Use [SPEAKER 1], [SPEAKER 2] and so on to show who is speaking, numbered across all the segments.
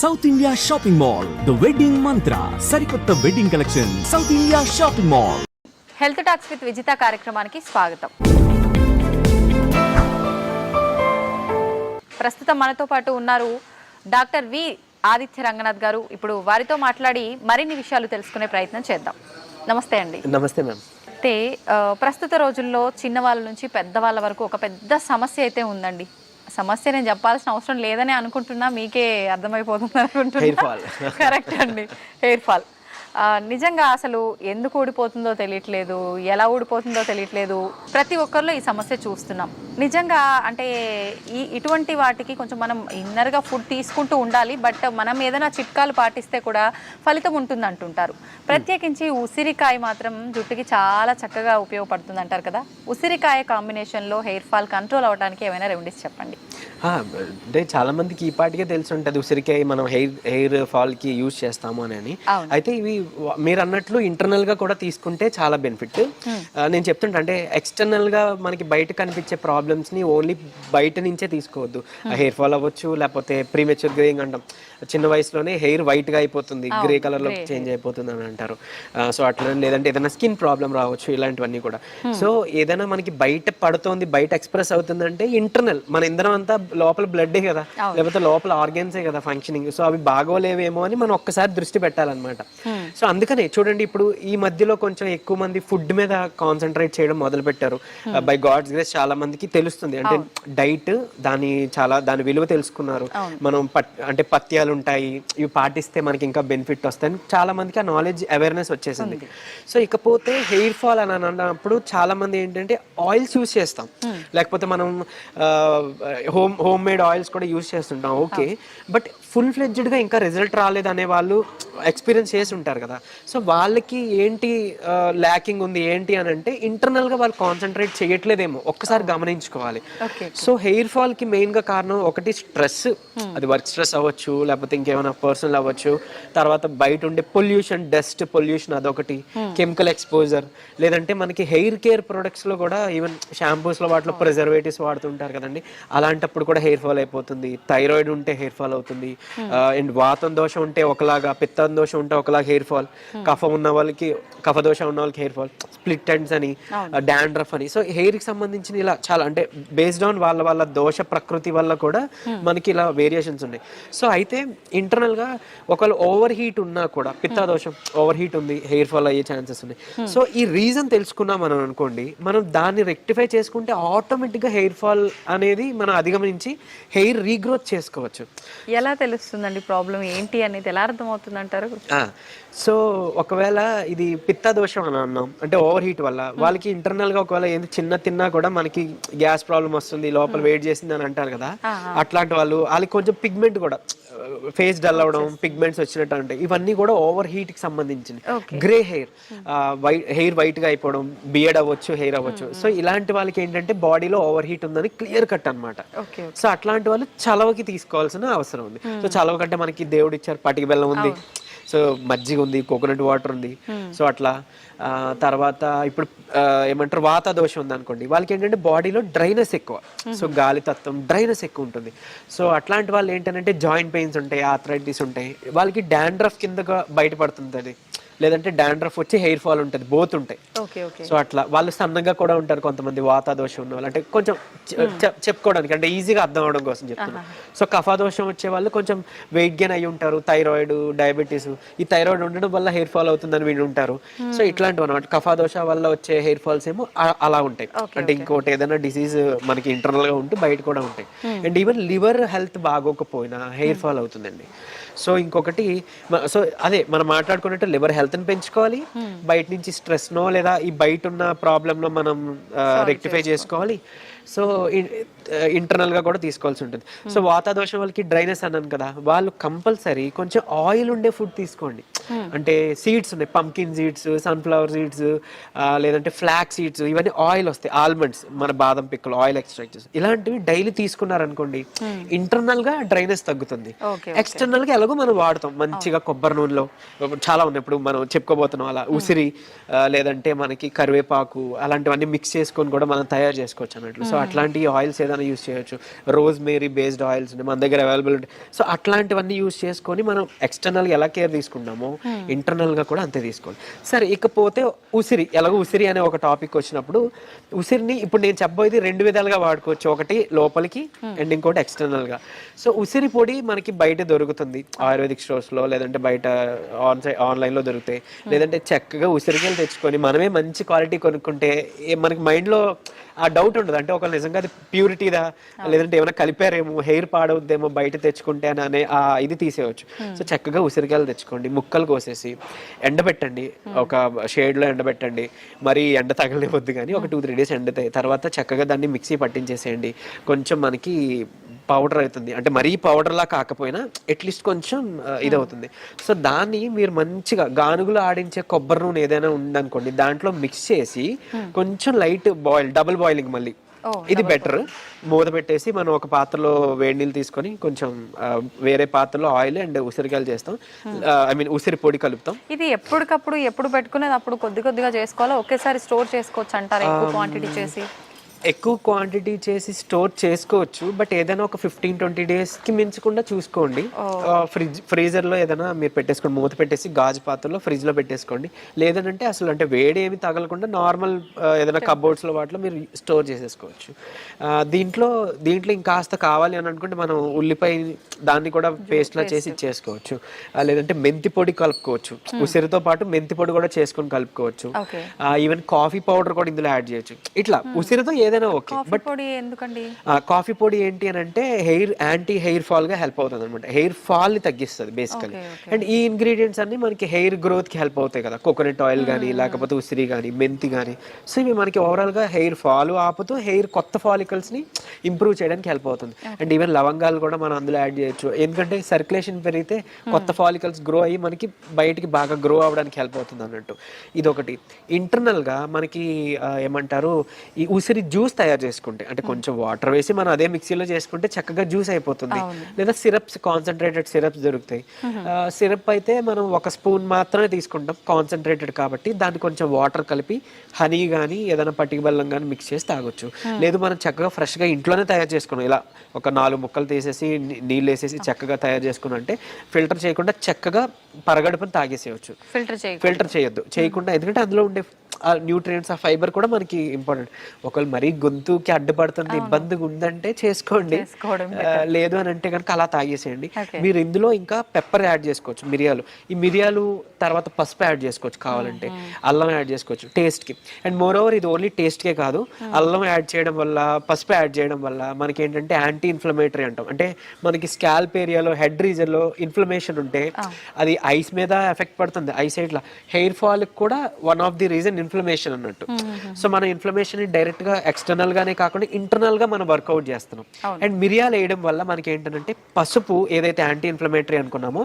[SPEAKER 1] South India shopping mall the wedding mantra సరికొత్త wedding collection South India shopping mall
[SPEAKER 2] health talks with Vijitha కార్యక్రమానికి స్వాగతం. ప్రస్తుతం మనతో పాటు ఉన్నారు డాక్టర్ వి ఆదిత్య రంగనాథ్ గారు. ఇప్పుడు వారితో మాట్లాడి మరిన్ని విషయాలు తెలుసుకునే ప్రయత్నం చేద్దాం. నమస్తే అండి.
[SPEAKER 3] నమస్తే మ్యామ్.
[SPEAKER 2] అయితే ప్రస్తుత రోజుల్లో చిన్నవాళ్ళ నుంచి పెద్దవాళ్ళ వరకు ఒక పెద్ద సమస్య అయితే ఉందండి. సమస్య నేను చెప్పాల్సిన అవసరం లేదని అనుకుంటున్నా మీకే అర్థమైపోతుంది అనుకుంటున్నా. కరెక్ట్ అండి. Hair fall. నిజంగా అసలు ఎందుకు ఊడిపోతుందో తెలియట్లేదు ఎలా ఊడిపోతుందో తెలియట్లేదు. ప్రతి ఒక్కరిలో ఈ సమస్య చూస్తున్నాం. నిజంగా అంటే ఈ ఇటువంటి వాటికి కొంచెం మనం ఇన్నర్గా ఫుడ్ తీసుకుంటూ ఉండాలి బట్ మనం ఏదైనా చిట్కాలు పాటిస్తే కూడా ఫలితం ఉంటుంది అంటుంటారు ప్రత్యేకించి ఉసిరికాయ మాత్రం జుట్టుకి చాలా చక్కగా ఉపయోగపడుతుంది అంటారు కదా. ఉసిరికాయ కాంబినేషన్లో హెయిర్ ఫాల్ కంట్రోల్ అవ్వడానికి ఏమైనా రెమెడీస్ చెప్పండి.
[SPEAKER 3] అంటే చాలా మందికి ఈ పాటికే తెలిసి ఉంటుంది ఉసిరికాయ మనం హెయిర్ హెయిర్ ఫాల్కి యూజ్ చేస్తాము అని. అయితే ఇవి మీరు అన్నట్లు ఇంటర్నల్గా కూడా తీసుకుంటే చాలా బెనిఫిట్ నేను చెప్తుంటా అంటే ఎక్స్టర్నల్గా మనకి బయట కనిపించే ప్రాబ్లమ్స్ని ఓన్లీ బయట నుంచే తీసుకోవద్దు. హెయిర్ ఫాల్ అవ్వచ్చు లేకపోతే ప్రీమెచ్యూర్ గ్రేయింగ్ అంటాం. చిన్న వయసులోనే హెయిర్ వైట్గా అయిపోతుంది గ్రే కలర్లో చేంజ్ అయిపోతుంది అని అంటారు. సో అట్లా లేదంటే ఏదైనా స్కిన్ ప్రాబ్లం రావచ్చు ఇలాంటివన్నీ కూడా. సో ఏదైనా మనకి బయట పడుతోంది బయట ఎక్స్ప్రెస్ అవుతుందంటే ఇంటర్నల్ మన ఇంధనం అంతా లోపల బ్లడ్డే కదా. లేకపోతే లోపల ఆర్గన్సే కదా ఫంక్షనింగ్ సో అవి బాగోలేవేమో అని మనం ఒక్కసారి దృష్టి పెట్టాలన్నమాట. సో అందుకనే చూడండి ఇప్పుడు ఈ మధ్యలో కొంచెం ఎక్కువ మంది ఫుడ్ మీద కాన్సన్ట్రేట్ చేయడం మొదలు పెట్టారు బై గాడ్స్ గ్రేస్ చాలా మందికి తెలుస్తుంది. అంటే డైట్ దాని చాలా దాని విలువ తెలుసుకున్నారు. మనం అంటే పత్యాలు ఉంటాయి ఇవి పాటిస్తే మనకి ఇంకా బెనిఫిట్ వస్తాయని చాలా మందికి ఆ నాలెడ్జ్ అవేర్నెస్ వచ్చేసింది. సో ఇకపోతే హెయిర్ ఫాల్ అని అన్నప్పుడు చాలా మంది ఏంటంటే ఆయిల్స్ యూస్ చేస్తాం. లేకపోతే మనం హోమ్ హోమ్ మేడ్ ఆయిల్స్ కూడా యూస్ చేస్తుంటాం. ఓకే బట్ ఫుల్ ఫ్లెడ్జ్డ్గా ఇంకా రిజల్ట్ రాలేదు అనే వాళ్ళు ఎక్స్పీరియన్స్ చేసి ఉంటారు కదా. సో వాళ్ళకి ఏంటి ల్యాకింగ్ ఉంది ఏంటి అని అంటే ఇంటర్నల్గా వాళ్ళు కాన్సన్ట్రేట్ చేయట్లేదేమో. ఒక్కసారి గమనించుకోవాలి. సో హెయిర్ ఫాల్కి మెయిన్గా కారణం ఒకటి స్ట్రెస్ అది వర్క్ స్ట్రెస్ అవ్వచ్చు లేకపోతే ఇంకేమైనా పర్సనల్ అవ్వచ్చు. తర్వాత బయట ఉండే పొల్యూషన్ డస్ట్ పొల్యూషన్ అదొకటి. కెమికల్ ఎక్స్పోజర్ లేదంటే మనకి హెయిర్ కేర్ ప్రొడక్ట్స్లో కూడా ఈవెన్ షాంపూస్లో వాటిలో ప్రిజర్వేటివ్స్ వాడుతుంటారు కదండి. అలాంటప్పుడు కూడా హెయిర్ ఫాల్ అయిపోతుంది. థైరాయిడ్ ఉంటే హెయిర్ ఫాల్ అవుతుంది. అండ్ వాతం దోషం ఉంటే ఒకలాగా పిత్తం దోషం ఉంటే ఒకలాగా హెయిర్ ఫాల్ కఫం ఉన్న వాళ్ళకి కఫ దోషం ఉన్న వాళ్ళకి హెయిర్ ఫాల్ స్ప్లిట్ ఎండ్స్ అని డాండ్రఫ్ అని. సో హెయిర్కి సంబంధించిన ఇలా చాలా అంటే బేస్డ్ ఆన్ వాళ్ళ వాళ్ళ దోష ప్రకృతి వల్ల కూడా మనకి ఇలా వేరియేషన్స్ ఉన్నాయి. సో అయితే ఇంటర్నల్గా ఒకవేళ ఓవర్ హీట్ ఉన్నా కూడా పిత్త దోషం ఓవర్ హీట్ ఉంది హెయిర్ ఫాల్ అయ్యే ఛాన్సెస్ ఉన్నాయి. సో ఈ రీజన్ తెలుసుకున్నాం మనం అనుకోండి మనం దాన్ని రెక్టిఫై చేసుకుంటే ఆటోమేటిక్గా హెయిర్ ఫాల్ అనేది మనం అధిగమించి హెయిర్ రీగ్రోత్ చేసుకోవచ్చు.
[SPEAKER 2] ఎలా తెలుస్తుందండి ప్రాబ్లం ఏంటి అనేది ఎలా అర్థమవుతుంది అంటారు
[SPEAKER 3] సో ఒకవేళ ఇది పిత్త దోషం అని అన్నాం అంటే ఓవర్ హీట్ వల్ల వాళ్ళకి ఇంటర్నల్గా ఒకవేళ ఏంది చిన్న తిన్నా కూడా మనకి గ్యాస్ ప్రాబ్లం వస్తుంది లోపల వెయిట్ చేసింది అని అంటారు కదా అట్లాంటి వాళ్ళు వాళ్ళకి కొంచెం పిగ్మెంట్ కూడా ఫేస్ డల్ అవడం పిగ్మెంట్స్ వచ్చినట్టు అంటే ఇవన్నీ కూడా ఓవర్ హీట్కి సంబంధించింది గ్రే హెయిర్ వైట్ హెయిర్ వైట్గా అయిపోవడం బియర్డ్ అవ్వచ్చు హెయిర్ అవ్వచ్చు. సో ఇలాంటి వాళ్ళకి ఏంటంటే బాడీలో ఓవర్ హీట్ ఉందని క్లియర్ కట్ అన్నమాట.
[SPEAKER 2] ఓకే
[SPEAKER 3] సో అట్లాంటి వాళ్ళు చలవకి తీసుకోవాల్సిన అవసరం ఉంది. సో చలవ కంటే మనకి దేవుడు ఇచ్చారు పటికి బెల్లం ఉంది. సో మజ్జిగ ఉంది కోకోనట్ వాటర్ ఉంది. సో అట్లా తర్వాత ఇప్పుడు ఏమంటారు వాత దోషం ఉంది అనుకోండి వాళ్ళకి ఏంటంటే బాడీలో డ్రైనెస్ ఎక్కువ. సో గాలి తత్వం డ్రైనెస్ ఎక్కువ ఉంటుంది. సో అట్లాంటి వాళ్ళు ఏంటంటే జాయింట్ పెయిన్స్ ఉంటాయి ఆథరైటిస్ ఉంటాయి. వాళ్ళకి డాండ్రఫ్ కిందగా బయటపడుతుంది అది లేదంటే డాండ్రఫ్ వచ్చి హెయిర్ ఫాల్ ఉంటుంది బోత్ ఉంటాయి. సో అట్లా వాళ్ళు సన్నగా కూడా ఉంటారు కొంతమంది వాత దోషం ఉన్న వాళ్ళు అంటే కొంచెం చె- చెప్పుకోవడానికి అంటే ఈజీగా అర్థం అవడం కోసం చెప్తున్నా. సో కఫా దోషం వచ్చే వాళ్ళు కొంచెం వెయిట్ గెయిన్ అయి ఉంటారు థైరాయిడ్ డయాబెటీస్ ఈ థైరాయిడ్ ఉండడం వల్ల హెయిర్ ఫాల్ అవుతుందని విని ఉంటారు. సో ఇట్లాంటివి అనమాట కఫా దోష వల్ల వచ్చే హెయిర్ ఫాల్స్ ఏమో అలా ఉంటాయి. అంటే ఇంకోటి ఏదైనా డిసీజ్ మనకి ఇంటర్నల్గా ఉంటూ బయట కూడా ఉంటాయి. అండ్ ఈవెన్ లివర్ హెల్త్ బాగోకపోయినా హెయిర్ ఫాల్ అవుతుందండి. సో ఇంకొకటి సో అదే మనం మాట్లాడుకున్నట్టు లివర్ హెల్త్ని పెంచుకోవాలి బయట నుంచి స్ట్రెస్ నో లేదా ఈ బయట ఉన్న ప్రాబ్లమ్లో మనం రెక్టిఫై చేసుకోవాలి. సో ఇంటర్నల్గా కూడా తీసుకోవాల్సి ఉంటుంది. సో వాతాదోషం వాళ్ళకి డ్రైనెస్ అన్నాను కదా వాళ్ళు కంపల్సరీ కొంచెం ఆయిల్ ఉండే ఫుడ్ తీసుకోండి. అంటే సీడ్స్ ఉన్నాయి పంకిన్ సీడ్స్ సన్ఫ్లవర్ సీడ్స్ లేదంటే ఫ్లాక్ సీడ్స్ ఇవన్నీ ఆయిల్ వస్తాయి ఆల్మండ్స్ మన బాదం పిక్కలు ఆయిల్ ఎక్స్ట్రాక్ట్స్ ఇలాంటివి డైలీ తీసుకున్నారనుకోండి ఇంటర్నల్గా డ్రైనెస్ తగ్గుతుంది.
[SPEAKER 2] ఓకే
[SPEAKER 3] ఎక్స్టర్నల్గా ఎలాగో మనం వాడతాం. మంచిగా కొబ్బరి నూనెలో. చాలా ఉన్నాయి. ఇప్పుడు మనం చెప్పుకోబోతున్నాం అలా. ఉసిరి లేదంటే మనకి కరివేపాకు అలాంటివన్నీ మిక్స్ చేసుకొని కూడా మనం తయారు చేసుకోవచ్చు అన్నట్లు. సో అట్లాంటి ఆయిల్స్ ఏదైనా యూస్ చేయొచ్చు. రోజ్ మేరీ బేస్డ్ ఆయిల్స్ మన దగ్గర అవైలబుల్ సో అట్లాంటివన్నీ యూస్ చేసుకొని మనం ఎక్స్టర్నల్గా ఎలా కేర్ తీసుకుంటామో ఇంటర్నల్గా కూడా అంతే తీసుకోవాలి. సరే ఇకపోతే ఉసిరి. ఎలాగో ఉసిరి అనే ఒక టాపిక్ వచ్చినప్పుడు ఉసిరిని ఇప్పుడు నేను చెప్పబోయేది రెండు విధాలుగా వాడుకోవచ్చు. ఒకటి లోపలికి అండ్ ఇంకోటి external గా సో ఉసిరి పొడి మనకి బయట దొరుకుతుంది. ఆయుర్వేదిక్ స్టోర్స్లో లేదంటే బయట ఆన్ ఆన్లైన్లో దొరుకుతాయి. లేదంటే చక్కగా ఉసిరికాయలు తెచ్చుకొని మనమే మంచి క్వాలిటీ కొనుక్కుంటే ఏ- మనకి మైండ్లో ఆ డౌట్ ఉండదు. అంటే ఒక నిజంగా అది ప్యూరిటీదా? లేదంటే ఏమైనా కలిపారేమో హెయిర్ పాడవుద్దేమో బయట తెచ్చుకుంటే అని అనే ఆ ఇది తీసేయచ్చు. సో చక్కగా ఉసిరికాయలు తెచ్చుకోండి. ముక్కలు కోసేసి ఎండబెట్టండి. ఒక షేడ్లో ఎండబెట్టండి. మరి ఎండ తగలనివద్దు కానీ ఒక టూ త్రీ డేస్ ఎండుతాయి. తర్వాత చక్కగా దాన్ని మిక్సీ పట్టించేసేయండి. కొంచెం మనకి పౌడర్ అవుతుంది. అంటే మరీ పౌడర్ లా కాకపోయినా అట్లీస్ట్ కొంచెం ఆ, ఇది అవుతుంది సో దాన్ని మీరు మంచిగా గానుగులు ఆడించే కొబ్బరి నూనె ఏదైనా ఉందనుకోండి దాంట్లో మిక్స్ చేసి కొంచెం లైట్ బాయిల్ డబుల్ బాయిలింగ్ మళ్ళీ. ఇది బెటర్ మూత పెట్టేసి మనం ఒక పాత్రలో వేడి నీళ్ళు తీసుకొని కొంచెం వేరే పాత్రలో ఆయిల్ అండ్ ఉసిరికాయలు చేస్తాం. ఐ మీన్ ఉసిరి పొడి కలుపుతాం.
[SPEAKER 2] ఇది ఎప్పటికప్పుడు ఎప్పుడు పెట్టుకునేది అప్పుడు కొద్ది కొద్దిగా చేసుకోవాలా? ఒకేసారి స్టోర్ చేసుకోవచ్చు అంటారు ఎక్కువ క్వాంటిటీ చేసి?
[SPEAKER 3] ఎక్కువ క్వాంటిటీ చేసి స్టోర్ చేసుకోవచ్చు బట్ ఏదైనా ఒక ఫిఫ్టీన్ ట్వంటీ డేస్కి మించకుండా చూసుకోండి. ఫ్రిడ్జ్ ఫ్రీజర్లో ఏదైనా మీరు పెట్టేసుకోండి మూత పెట్టేసి గాజు పాత్రలో ఫ్రిడ్జ్లో పెట్టేసుకోండి. లేదంటే అసలు అంటే వేడి ఏమి తగలకుండా నార్మల్ ఏదైనా కబోర్డ్స్లో వాటిలో మీరు స్టోర్ చేసేసుకోవచ్చు. దీంట్లో దీంట్లో ఇంకాస్త కావాలి అని అనుకుంటే మనం ఉల్లిపాయ దాన్ని కూడా పేస్ట్ లా చేసి చేసుకోవచ్చు. లేదంటే మెంతి పొడి కలుపుకోవచ్చు. ఉసిరితో పాటు మెంతి పొడి కూడా చేసుకొని కలుపుకోవచ్చు. ఈవెన్ కాఫీ పౌడర్ కూడా ఇందులో యాడ్ చేయొచ్చు. ఇట్లా ఉసిరితో ఏదైనా ఓకే.
[SPEAKER 2] కాఫీ పొడి ఎందుకండి?
[SPEAKER 3] కాఫీ పొడి ఏంటి అని అంటే హెయిర్ యాంటీ హెయిర్ ఫాల్గా హెల్ప్ అవుతుంది అనమాట హెయిర్ ఫాల్ని తగ్గిస్తుంది బేసికలీ. అండ్ ఈ ఇంగ్రీడియంట్స్ అన్ని మనకి హెయిర్ గ్రోత్కి హెల్ప్ అవుతాయి కదా. కోకోనట్ ఆయిల్ కానీ లేకపోతే ఉసిరి కానీ మెంతి కానీ సో ఇవి మనకి ఓవరాల్గా హెయిర్ ఫాల్ ఆపుతూ హెయిర్ కొత్త ఫాలికల్స్ని ఇంప్రూవ్ చేయడానికి హెల్ప్ అవుతుంది. అండ్ ఈవెన్ లవంగాలు కూడా మనం అందులో యాడ్ చేయొచ్చు. ఎందుకంటే సర్క్యులేషన్ పెరిగితే కొత్త ఫాలికల్స్ గ్రో అయ్యి మనకి బయటికి బాగా గ్రో అవ్వడానికి హెల్ప్ అవుతుంది అన్నట్టు. ఇదొకటి. ఇంటర్నల్గా మనకి ఏమంటారు ఈ ఉసిరి జ్యూస్ తయారు చేసుకుంటే అంటే కొంచెం వాటర్ వేసి మనం అదే మిక్సీలో చేసుకుంటే చక్కగా జ్యూస్ అయిపోతుంది. లేదా సిరప్స్ కాన్సన్ట్రేటెడ్ సిరప్స్ దొరుకుతాయి. సిరప్ అయితే మనం ఒక స్పూన్ మాత్రమే తీసుకుంటాం కాన్సన్ట్రేటెడ్ కాబట్టి. దాన్ని కొంచెం వాటర్ కలిపి హనీ కానీ ఏదైనా పట్టిక బెల్లం కానీ మిక్స్ చేసి తాగొచ్చు. లేదు మనం చక్కగా ఫ్రెష్గా ఇంట్లోనే తయారు చేసుకున్నాం. ఇలా ఒక నాలుగు ముక్కలు తీసేసి నీళ్ళు వేసేసి చక్కగా తయారు చేసుకున్నాం. అంటే ఫిల్టర్ చేయకుండా చక్కగా పరగడుపుని తాగేసేయచ్చు.
[SPEAKER 2] ఫిల్టర్
[SPEAKER 3] ఫిల్టర్ చేయొద్దు. చేయకుండా ఎందుకంటే అందులో ఉండే ఆ న్యూట్రియంట్స్ ఆ ఫైబర్ కూడా మనకి ఇంపార్టెంట్. ఒకవేళ మరీ గొంతుకి అడ్డుపడుతుంది ఇబ్బందిగా ఉందంటే చేసుకోండి. లేదు అని అంటే కనుక అలా తాగేసేయండి. మీరు ఇందులో ఇంకా పెప్పర్ యాడ్ చేసుకోవచ్చు మిరియాలు. ఈ మిరియాలు తర్వాత పసుపు యాడ్ చేసుకోవచ్చు కావాలంటే. అల్లం యాడ్ చేసుకోవచ్చు టేస్ట్కి అండ్ మోర్ ఓవర్ ఇది ఓన్లీ టేస్ట్ కే కాదు అల్లం యాడ్ చేయడం వల్ల పసుపు యాడ్ చేయడం వల్ల మనకి ఏంటంటే యాంటీ ఇన్ఫ్లమేటరీ అంటాం. అంటే మనకి స్కాల్ప్ ఏరియాలో హెడ్ రీజన్లో ఇన్ఫ్లమేషన్ ఉంటే అది ఐస్ మీద ఎఫెక్ట్ పడుతుంది ఐ సైడ్ లా హెయిర్ ఫాల్ కూడా one of the reason inflammation అన్నట్టు. సో మన ఇన్ఫ్లమేషన్ డైరెక్ట్గా ఎక్స్టర్నల్ గానే కాకుండా ఇంటర్నల్గా మనం వర్కౌట్ చేస్తున్నాం. అండ్ మిరియాలు వేయడం వల్ల మనకి ఏంటంటే పసుపు ఏదైతే యాంటీ ఇన్ఫ్లమేటరీ అనుకున్నామో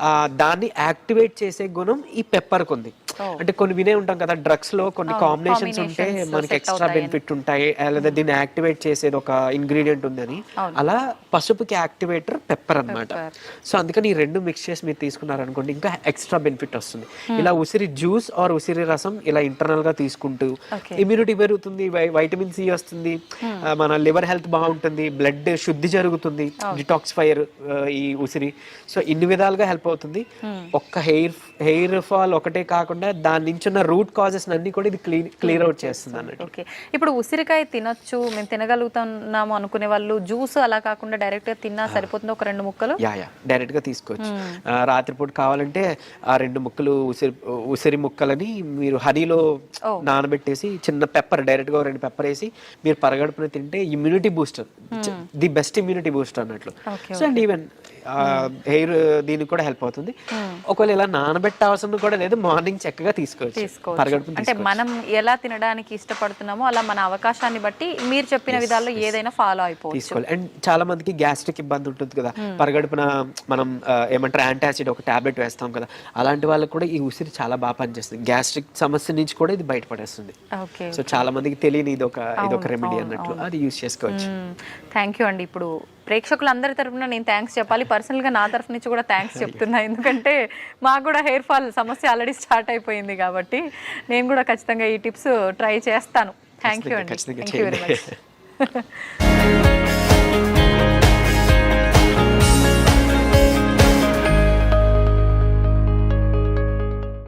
[SPEAKER 3] ఆ, దాన్ని యాక్టివేట్ చేసే గుణం ఈ పెప్పర్కి ఉంది అంటే కొన్ని వినే ఉంటాం కదా డ్రగ్స్లో కొన్ని కాంబినేషన్స్ ఉంటే మనకి ఎక్స్ట్రా. బెనిఫిట్ ఉంటాయి లేదా దీన్ని యాక్టివేట్ చేసేది ఒక ఇంగ్రీడియంట్ ఉందని. అలా పసుపుకి యాక్టివేటర్ పెప్పర్ అన్నమాట. సో అందుకని ఈ రెండు మిక్స్ చేసి మీరు తీసుకున్నారనుకోండి ఇంకా ఎక్స్ట్రా బెనిఫిట్ వస్తుంది. ఇలా ఉసిరి జ్యూస్ ఆర్ ఉసిరి రసం ఇలా ఇంటర్నల్గా తీసుకుంటూ. ఇమ్యూనిటీ పెరుగుతుంది వైటమిన్ సి వస్తుంది ఆ, మన లివర్ హెల్త్ బాగుంటుంది బ్లడ్ శుద్ధి జరుగుతుంది డిటాక్స్ ఫైర్ ఈ ఉసిరి. సో ఇన్ని విధాలుగా హెల్ప్ అవుతుంది. ఒక్క హెయిర్ హెయిర్ ఫాల్ ఒకటే కాకుండా దాని నుంచి ఉన్న రూట్ కాజెస్ అన్ని కూడా ఇది క్లీన్ క్లియర్ అవుట్ చేస్తుంది అన్నట్టు.
[SPEAKER 2] ఓకే. ఇప్పుడు ఉసిరికాయ తినొచ్చు మేము తినగలుగుతున్నాము అనుకునే వాళ్ళు జ్యూస్ అలా కాకుండా డైరెక్ట్గా తిన్నా సరిపోతుంది ఒక రెండు ముక్కలు?
[SPEAKER 3] Yeah yeah. డైరెక్ట్గా తీసుకోవచ్చు రాత్రిపూట కావాలంటే ఆ రెండు ముక్కలు ఉసిరి ఉసిరి ముక్కలని మీరు హనీలో నానబెట్టేసి చిన్న పెప్పర్ డైరెక్ట్గా ఓ రెండు పెప్పర్ వేసి మీరు పరగడుపున తింటే immunity booster the best immunity booster అన్నట్లు. సో అండ్ ఈవెన్ హెయిర్ దీనికి కూడా హెల్ప్ అవుతుంది. ఒకవేళ ఇలా నానబెట్టాల్సిన కూడా లేదు మార్నింగ్ చక్కగా తీసుకోవచ్చు.
[SPEAKER 2] అంటే మనం ఎలా తినడానికి ఇష్టపడుతున్నామో అలా మన అవకాశాన్ని బట్టి మీరు చెప్పిన విధాల్లో ఏదైనా ఫాలో అయిపోవచ్చు.
[SPEAKER 3] తీసుకోవాలి. అండ్ చాలా మందికి గ్యాస్ట్రిక్ ఇబ్బంది ఉంటుంది కదా. పరగడుపున మనం ఏమంటారు యాంటాసిడ్ ఒక టాబ్లెట్ వేస్తాం కదా. అలాంటి వాళ్ళకి కూడా ఈ ఉసిరి చాలా బాగా పనిచేస్తుంది. గ్యాస్ట్రిక్ సమస్య నుంచి కూడా ఇది బయటపడేస్తుంది. సో చాలా మందికి తెలియని ఇది ఒక ఇది ఒక రెమెడీ అన్నట్లు అది యూస్ చేసుకోవచ్చు.
[SPEAKER 2] థ్యాంక్ యూ అండి. ఇప్పుడు ప్రేక్షకులందరి తరపున నేను థ్యాంక్స్ చెప్పాలి. పర్సనల్గా నా తరఫు నుంచి కూడా థ్యాంక్స్ చెప్తున్నా. ఎందుకంటే మాకు కూడా హెయిర్ ఫాల్ సమస్య ఆల్రెడీ స్టార్ట్ అయిపోయింది కాబట్టి నేను కూడా ఖచ్చితంగా ఈ టిప్స్ ట్రై చేస్తాను. థ్యాంక్ యూ అండి. Thank you very. మచ్